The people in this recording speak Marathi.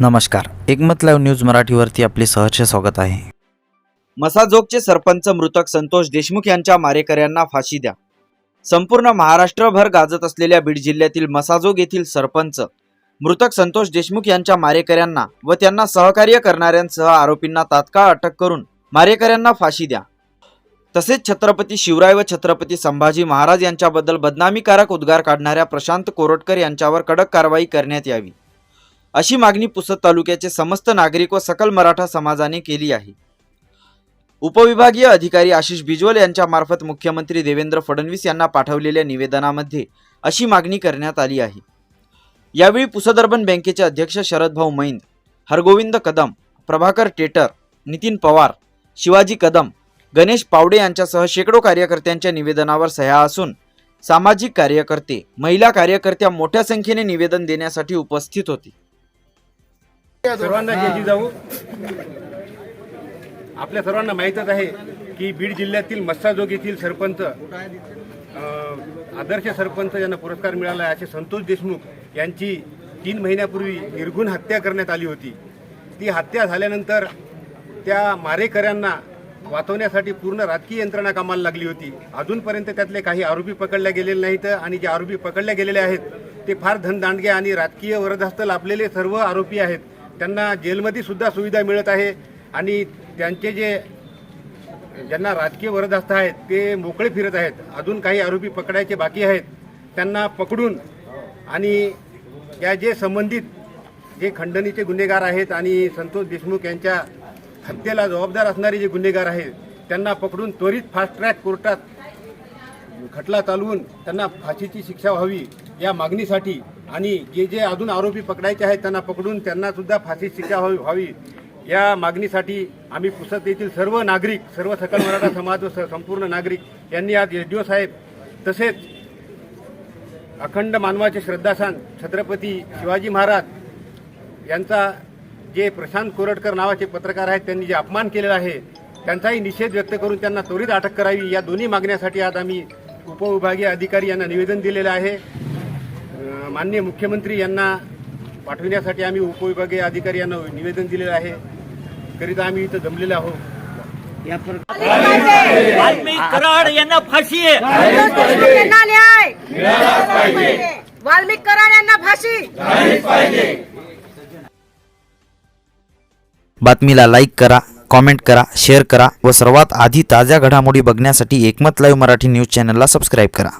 नमस्कार. एकमत लाईव्ह न्यूज मराठीवरती आपले सहर्ष स्वागत आहे. मसाजोगचे सरपंच मृतक संतोष देशमुख यांच्या मारेकऱ्यांना फाशी द्या. संपूर्ण महाराष्ट्रभर गाजत असलेल्या बीड जिल्ह्यातील मसाजोग येथील सरपंच मृतक संतोष देशमुख यांच्या मारेकऱ्यांना व त्यांना सहकार्य करणाऱ्यांसह आरोपींना तात्काळ अटक करून मारेकऱ्यांना फाशी द्या. तसेच छत्रपती शिवराय व छत्रपती संभाजी महाराज यांच्याबद्दल बदनामीकारक उद्गार काढणाऱ्या प्रशांत कोरटकर यांच्यावर कडक कारवाई करण्यात यावी. अशी मागणी पुसद तालुक्याचे समस्त नागरिक व सकल मराठा समाजाने केली आहे. उपविभागीय अधिकारी आशिष बिजवल यांच्या मार्फत मुख्यमंत्री देवेंद्र फडणवीस यांना पाठवलेल्या निवेदनामध्ये अशी मागणी करण्यात आली आहे. यावेळी पुसद अर्बन बँकेचे अध्यक्ष शरदभाऊ मैंद हरगोविंद कदम प्रभाकर टेटर नितीन पवार शिवाजी कदम गणेश पावडे यांच्यासह शेकडो कार्यकर्त्यांच्या निवेदनावर सह्या असून सामाजिक कार्यकर्ते महिला कार्यकर्त्या मोठ्या संख्येने निवेदन देण्यासाठी उपस्थित होते. सर्वांना जय जाऊ. आपल्या सर्वांना माहीतच आहे की बीड जिल्ह्यातील मस्साजोग येथील सरपंच आदर्श सरपंच यांना पुरस्कार मिळाला आहे. असे संतोष देशमुख यांची तीन महिन्यापूर्वी निर्गुण हत्या करण्यात आली होती. ती हत्या झाल्यानंतर त्या मारेकऱ्यांना वाचवण्यासाठी पूर्ण राजकीय यंत्रणा कामाला लागली होती. अजूनपर्यंत त्यातले काही आरोपी पकडले गेलेले नाहीत आणि जे आरोपी पकडले गेलेले आहेत ते फार धनदांडगे आणि राजकीय वरदहस्त लाभलेले सर्व आरोपी आहेत. त्यांना जेलमध्ये सुद्धा सुविधा मिळत आहे आणि त्यांचे जे ज्यांना राजकीय वरदस्त आहेत ते मोकळे फिरत आहेत. अजून काही आरोपी पकडायचे बाकी आहेत त्यांना पकडून आणि या जे संबंधित जे खंडणीचे गुन्हेगार आहेत आणि संतोष देशमुख यांच्या हत्येला जबाबदार असणारे जे गुन्हेगार आहेत त्यांना पकडून त्वरित फास्ट ट्रॅक कोर्टात खटला चालवून त्यांना फाशीची शिक्षा व्हावी या मागणीसाठी आणि जे जे अजून आरोपी पकडायचे आहेत त्यांना पकडून त्यांना सुद्धा शिक्षा व्हावी व्हावी. या मागणीसाठी आम्ही पुसद येथील सर्व नागरिक सर्व सकल मराठा समाज व संपूर्ण नागरिक यांनी आज एस डी ओ साहेब तसेच अखंड मानवाचे श्रद्धासान छत्रपती शिवाजी महाराज यांचा जे प्रशांत कोरटकर नावाचे पत्रकार आहेत त्यांनी जे अपमान केलेला आहे त्यांचाही निषेध व्यक्त करून त्यांना त्वरित अटक करावी. या दोन्ही मागण्यासाठी आज आम्ही उपविभागीय अधिकारी यांना निवेदन दिलेलं आहे. माननीय मुख्यमंत्री यांना पाठविण्यासाठी आम्ही उपविभागीय अधिकारी यांना निवेदन दिलेलं आहे. करिता आम्ही इथं जमलेलो आहोत. वाल्मिक कराड यांना फाशी न्याय. वाल्मिक कराड यांना फाशी. बातमीला लाईक करा कॉमेंट करा शेअर करा व सर्वात आधी ताज्या घडामोडी बघण्यासाठी एकमत लाईव्ह मराठी न्यूज चॅनलला सबस्क्राईब करा.